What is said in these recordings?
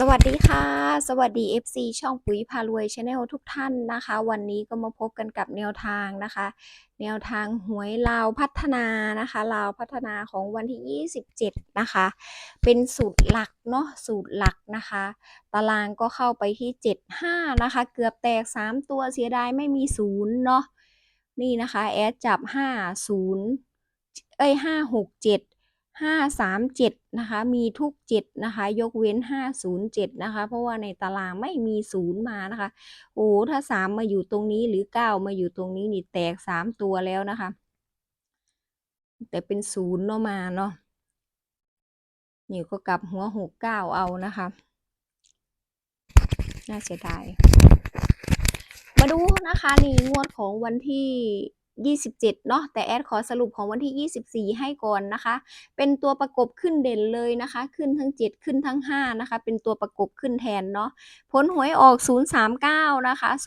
สวัสดีค่ะ สวัสดี FC ช่องปุ๋ยพารวยชาแนลทุกท่านนะคะ วันนี้ก็มาพบกันกับแนวทางนะคะ แนวทางหวยลาวพัฒนานะคะลาวพัฒนาของวันที่ 27 นะคะ เป็นสูตรหลักเนาะสูตรหลักนะคะ ตารางก็เข้าไปที่ 75 นะคะ เกือบแตก 3 ตัวเสียดายไม่มีศูนย์เนาะนี่นะคะ แอดจับ 50 เอ้ย 567 ห้าสามเจ็ดนะคะ มีทุกเจ็ดนะคะ ยกเว้นห้าศูนย์เจ็ดนะคะ เพราะว่าในตารางไม่มีศูนย์มานะคะ โอ้ถ้าสามมาอยู่ตรงนี้หรือเก้ามาอยู่ตรงนี้นี่แตกสามตัวแล้วนะคะ แต่เป็นศูนย์เนาะมาเนาะนี่ก็กลับหัวหกเก้าเอานะคะ น่าเสียดาย มาดูนะคะ นี่งวดของวันที่ 27 เนาะแต่แอดขอสรุปของวันที่ 24 ให้ก่อนนะคะ เป็นตัวประกบขึ้นเด่นเลยนะคะ ขึ้นทั้ง 7 ขึ้นทั้ง 5 นะคะ เป็นตัวประกบขึ้นแทนเนาะผลหวยออก 039 นะคะ 039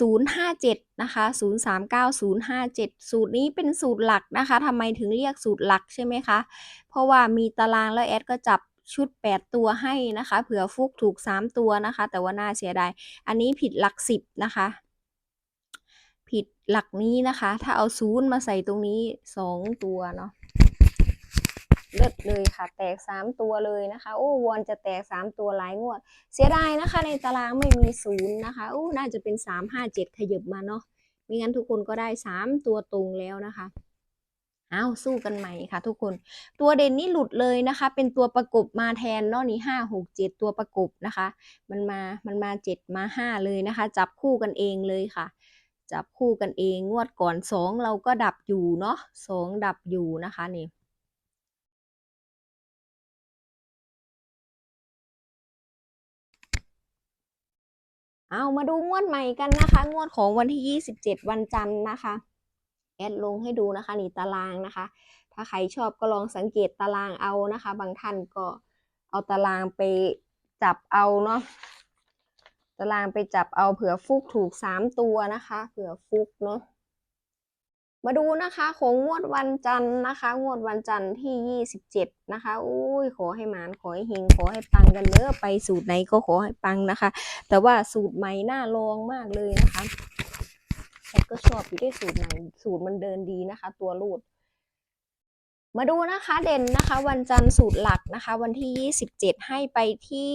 057 นะคะ 039 057 สูตรนี้เป็นสูตรหลักนะคะทำไมถึงเรียกสูตรหลักใช่ไหมคะ เพราะว่ามีตารางแล้วแอดก็จับชุด 8 ตัวให้นะคะ เผื่อฟุกถูก 3 ตัวนะคะ แต่ว่าน่าเสียดาย อันนี้ผิดหลัก 10 นะคะ ผิดหลักนี้นะคะ ถ้าเอาศูนย์มาใส่ตรงนี้2ตัวเนาะเลิศเลยค่ะ แตก3ตัวเลยนะคะ โอ้วอนจะแตก3ตัวหลายงวด เสียดายนะคะ ในตารางไม่มีศูนย์นะคะโอ้น่าจะเป็น3 5 7ขยับมาเนาะไม่งั้นทุกคนก็ได้3ตัวตรงแล้วนะคะอ้าวสู้กันใหม่ค่ะ ทุกคน ตัวเด่นนี่หลุดเลยนะคะ เป็นตัวประกบมาแทนเนาะนี่ห้าหกเจ็ดตัวประกบนะคะ มันมามันมาเจ็ดมาห้าเลยนะคะ จับคู่กันเองเลยค่ะ จับคู่กันเองงวดก่อนสองเราก็ดับอยู่เนาะสองดับอยู่นะคะนี่เอามาดูงวดใหม่กันนะคะ งวดของวันที่ 27 วันจันทร์นะคะ แอดลงให้ดูนะคะนี่ตารางนะคะ ถ้าใครชอบก็ลองสังเกตตารางเอานะคะ บางท่านก็เอาตารางไปจับเอาเนาะ ตารางไปจับเอาเผื่อฟุกถูก 3 ตัวนะคะ เผื่อฟุกเนาะมาดูนะคะของงวดวันจันทร์นะคะ งวดวันจันทร์ที่ 27 นะคะ อุ้ยขอให้หมานขอให้เฮงขอให้ปังกันเนอะไปสูตรไหนก็ขอให้ปังนะคะ แต่ว่าสูตรใหม่น่าลองมากเลยนะคะแอดก็ชอบอยู่ด้วยสูตรใหม่สูตรมันเดินดีนะคะ ตัวรูด มาดูนะคะเด่นนะคะ วันจันทร์สูตรหลักนะคะ วันที่ 27 ให้ไปที่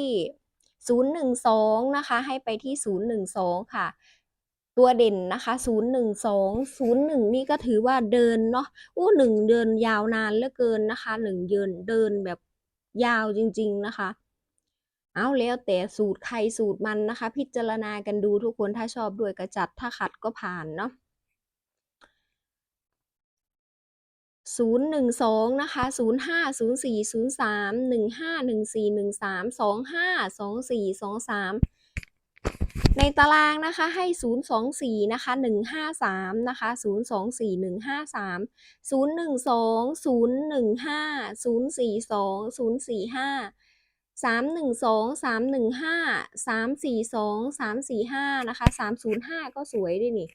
012 นะคะ ให้ไปที่ 012 ค่ะ ตัวเด่นนะคะ 012 01 นี่ก็ถือว่าเดินเนาะอู้หนึ่งเดินยาวนานเหลือเกินนะคะหนึ่งเดินเดินแบบยาวจริง ๆ นะคะ เอาแล้วแต่สูตรใครสูตรมันนะคะ พิจารณากันดูทุกคนถ้าชอบด้วยก็จัดถ้าขัดก็ผ่านเนาะ ศูนย์หนึ่งสองนะคะศูนย์ห้าศูนย์สี่ศูนย์สามหนึ่งห้าหนึ่งสี่หนึ่งสามสองห้าสองสี่สองสามในตารางนะคะให้ศูนย์สองสี่นะคะหนึ่งห้าสามนะคะศูนย์สองสี่หนึ่งห้าสามศูนย์หนึ่งสองศูนย์หนึ่งห้าศูนย์สี่สองศูนย์สี่ห้าสามหนึ่งสองสามหนึ่งห้าสามสี่สองสามสี่ห้านะคะสามศูนย์ห้าก็สวยด้วยนี่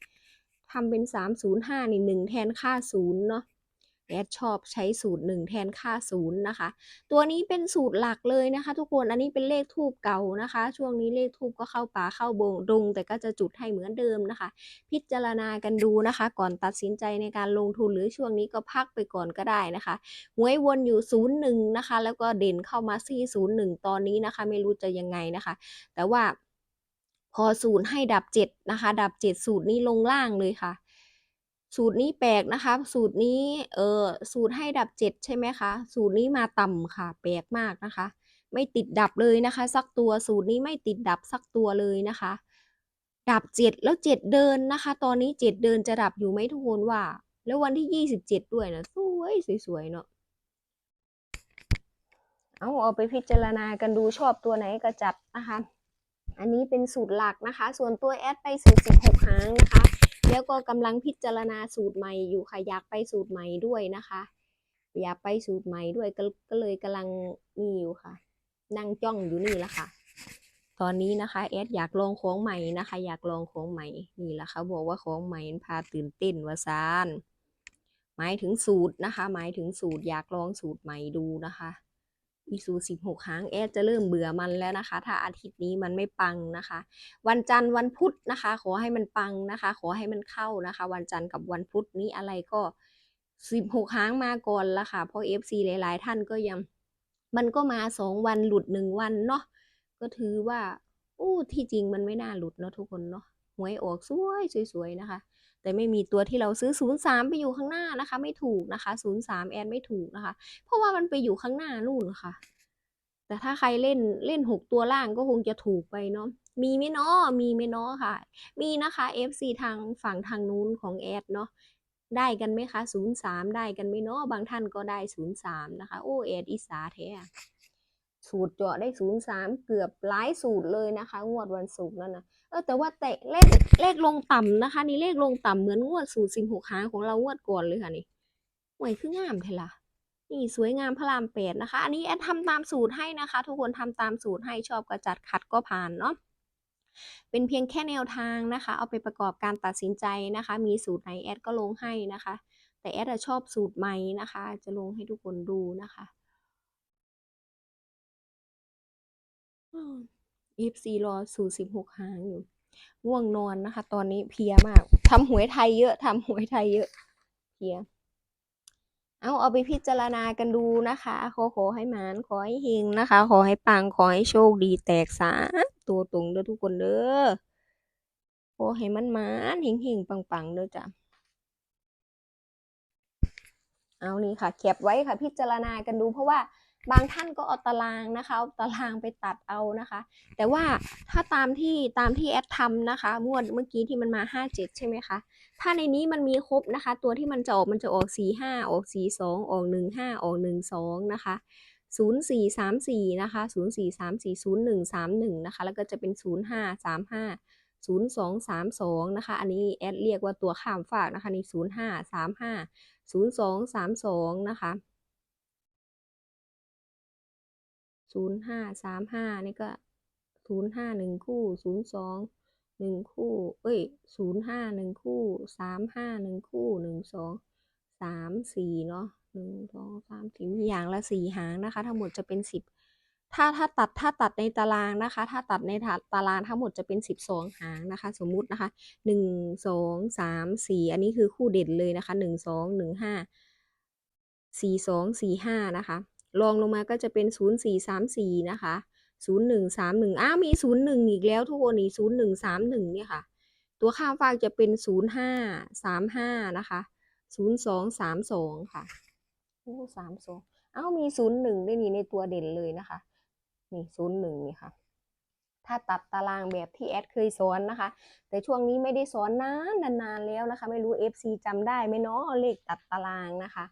ทำเป็นสามศูนย์ห้านี่หนึ่งแทนค่าศูนย์เนาะ แอดชอบใช้สูตรหนึ่งแทนค่าศูนย์นะคะ ตัวนี้เป็นสูตรหลักเลยนะคะ ทุกคนอันนี้เป็นเลขทูบเก่านะคะ ช่วงนี้เลขทูบก็เข้าป่าเข้าบงดง แต่ก็จะจุดให้เหมือนเดิมนะคะ พิจารณากันดูนะคะ ก่อนตัดสินใจในการลงทุนหรือช่วงนี้ก็พักไปก่อนก็ได้นะคะหวยวนอยู่ศูนย์หนึ่งนะคะ แล้วก็เด่นเข้ามาที่ศูนย์หนึ่งตอนนี้นะคะ ไม่รู้จะยังไงนะคะ แต่ว่าพอศูนย์ให้ดับเจ็ดนะคะ ดับเจ็ดสูตรนี้ลงล่างเลยค่ะ สูตรนี้แปลกนะคะ สูตรนี้เออสูตรให้ดับเจ็ดใช่ไหมคะ สูตรนี้มาต่ำค่ะ แปลกมากนะคะ ไม่ติดดับเลยนะคะ สักตัวสูตรนี้ไม่ติดดับสักตัวเลยนะคะ ดับเจ็ดแล้วเจ็ดเดินนะคะ ตอนนี้เจ็ดเดินจะดับอยู่ไหมทุกคนว่า แล้ววันที่ยี่สิบเจ็ดด้วยนะสวยสวยๆเนาะเอาเอาไปพิจารณากันดูชอบตัวไหนก็จัดนะคะ อันนี้เป็นสูตรหลักนะคะ ส่วนตัวแอดไปสู่16หางนะคะ แล้วก็กำลังพิจารณาสูตรใหม่อยู่ค่ะอยากไปสูตรใหม่ด้วยนะคะ อยากไปสูตรใหม่ด้วยก็ก็เลยกำลังนี่อยู่ค่ะ นั่งจ้องอยู่นี่แหละค่ะ ตอนนี้นะคะแอดอยากลองของใหม่นะคะ อยากลองของใหม่นี่แหละค่ะบอกว่าของใหม่นพาตื่นเต้นว่าซานหมายถึงสูตรนะคะ หมายถึงสูตรอยากลองสูตรใหม่ดูนะคะ อีสูสิบหกครั้งแอดจะเริ่มเบื่อมันแล้วนะคะ ถ้าอาทิตย์นี้มันไม่ปังนะคะ วันจันทร์วันพุธนะคะ ขอให้มันปังนะคะ ขอให้มันเข้านะคะ วันจันทร์กับวันพุธนี้อะไรก็สิบหกครั้งมาก่อนละค่ะ เพราะเอฟซีหลาย ๆ ท่านก็ยัง มันก็มาสองวันหลุดหนึ่งวันเนาะก็ถือว่าอู้ที่จริงมันไม่น่าหลุดเนาะทุกคนเนาะหวยออกสวยสวยๆนะคะ แต่ไม่มีตัวที่เราซื้อ 03 ไปอยู่ข้างหน้านะคะ ไม่ถูกนะคะ 03 แอนไม่ถูกนะคะ เพราะว่ามันไปอยู่ข้างหน้านู่นค่ะ แต่ถ้าใครเล่นเล่น 6 ตัวล่างก็คงจะถูกไปเนาะมีไหมเนาะมีไหมเนาะค่ะ มีนะคะ FC ทางฝั่งทางนู้นของแอดเนาะได้กันไหมคะ 03 ได้กันไหมเนาะบางท่านก็ได้ 03 นะคะ โอ้แอดอิสาแท้ สูตรเจาะได้03เกือบหลายสูตรเลยนะคะ งวดวันศุกร์นั่นนะเออแต่ว่าแต่เลขเลขลงต่ำนะคะ นี่เลขลงต่ำเหมือนงวดสูตรสิบหกครั้งของเรางวดก่อนเลยค่ะนี่หวยคืองามเทล่ะนี่สวยงามพระรามแปดนะคะ อันนี้แอดทำตามสูตรให้นะคะ ทุกคนทำตามสูตรให้ชอบก็จัดขัดก็ผ่านเนาะเป็นเพียงแค่แนวทางนะคะ เอาไปประกอบการตัดสินใจนะคะ มีสูตรไหนแอดก็ลงให้นะคะ แต่แอดอะชอบสูตรใหม่นะคะ จะลงให้ทุกคนดูนะคะ อีฟซีรอสูตรสิบหกหางอยู่ง่วงนอนนะคะ ตอนนี้เพียมากทำหวยไทยเยอะทำหวยไทยเยอะเพียเอาเอาไปพิจารณากันดูนะคะขอขอให้หมานขอให้เฮงนะคะ ขอให้ปังขอให้โชคดีแตกสาตัวตรงเด้อทุกคนเด้อขอให้มันหมานเฮงเฮงปังปังเด้อจ้ะเอานี่ค่ะแคปไว้ค่ะพิจารณากันดูเพราะว่า บางท่านก็เอาตารางนะคะเอาตารางไปตัดเอานะคะ แต่ว่าถ้าตามที่ตามที่แอดทำนะคะงวดเมื่อกี้ที่มันมาห้าเจ็ดใช่ไหมคะ ถ้าในนี้มันมีครบนะคะ ตัวที่มันจะออกมันจะออกสี่ห้าออกสี่สออกหนึ่งห้าออกหนึ่งสองนะคะศูนย์สี่สามสี่นะคะศูนย์สี่สามสี่ศูนะคะ แล้วก็จะเป็นศูนย์ห้าสามห้าศูนะคะ อันนี้แอดเรียกว่าตัวข้ามฝากนะคะนี่ศูนย์ห้าสามห้าศูนย์สองสามสองนะคะ ศูนย์ห้าสามห้านี่ก็ศูนย์ห้าหนึ่งคู่ศูนย์สองหนึ่งคู่ เอ้ยศูนย์ห้าหนึ่งคู่สามห้าหนึ่งคู่หนึ่งสองสามสี่เนาะหนึ่งสองสามสี่มีอย่างละสี่หางนะคะ ทั้งหมดจะเป็นสิบถ้าถ้าตัดถ้าตัดในตารางนะคะ ถ้าตัดในตารางทั้งหมดจะเป็นสิบสองหางนะคะ สมมุตินะคะหนึ่งสองสามสี่อันนี้คือคู่เด่นเลยนะคะหนึ่งสองหนึ่งห้าสี่สองสี่ห้านะคะ รองลงมาก็จะเป็นศูนย์สี่สามสี่นะคะศูนย์หนึ่งสามหนึ่งอ้าวมีศูนย์หนึ่งอีกแล้วทุกคนนี่ศูนย์หนึ่งสามหนึ่งเนี่ยค่ะ ตัวข้ามฟากจะเป็นศูนย์ห้าสามห้านะคะศูนย์สองสามสองค่ะโอ้สามสองอ้าวมีศูนย์หนึ่งได้นี่ในตัวเด่นเลยนะคะ นี่ศูนย์หนึ่งนี่ค่ะถ้าตัดตารางแบบที่แอดเคยสอนนะคะ แต่ช่วงนี้ไม่ได้สอนนานนานๆแล้วนะคะ ไม่รู้ FC จำได้ไหมเนาะเลขตัดตารางนะคะ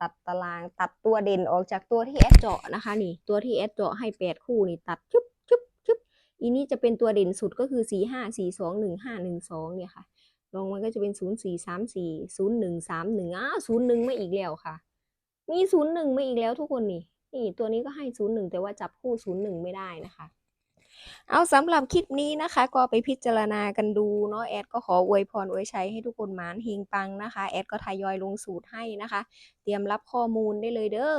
ตัดตารางตัดตัวเด่นออกจากตัวที่แอดเจาะนะคะนี่ตัวที่แอดเจาะให้แปดคู่นี่ตัดชุบชุบชุบอีนี้จะเป็นตัวเด่นสุดก็คือสี่ห้าสี่สองหนึ่งห้าหนึ่งสองเนี่ยค่ะลงมันก็จะเป็นศูนย์สี่สามสี่ศูนย์หนึ่งสามหนึ่งอ้าวศูนย์หนึ่งไม่อีกแล้วค่ะ มีศูนย์หนึ่งไม่อีกแล้วทุกคนนี่นี่ตัวนี้ก็ให้ศูนย์หนึ่งแต่ว่าจับคู่ศูนย์หนึ่งไม่ได้นะคะ เอาสำหรับคลิปนี้นะคะ ก็ไปพิจารณากันดูเนาะแอดก็ขออวยพรอวยชัยให้ทุกคนหมานเฮงปังนะคะ แอดก็ทยอยลงสูตรให้นะคะ เตรียมรับข้อมูลได้เลยเด้อ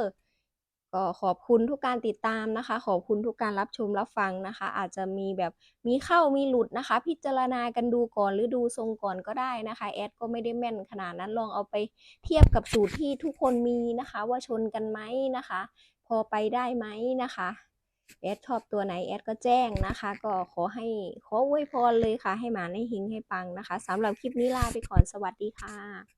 ก็ขอบคุณทุกการติดตามนะคะ ขอบคุณทุกการรับชมรับฟังนะคะ อาจจะมีแบบมีเข้ามีหลุดนะคะ พิจารณากันดูก่อนหรือดูทรงก่อนก็ได้นะคะ แอดก็ไม่ได้แม่นขนาดนั้นลองเอาไปเทียบกับสูตรที่ทุกคนมีนะคะ ว่าชนกันไหมนะคะ พอไปได้ไหมนะคะ แอดชอบตัวไหนแอดก็แจ้งนะคะ ก็ขอให้ขออวยพรเลยค่ะ ให้หมาให้หิงให้ปังนะคะสำหรับคลิปนี้ลาไปก่อนสวัสดีค่ะ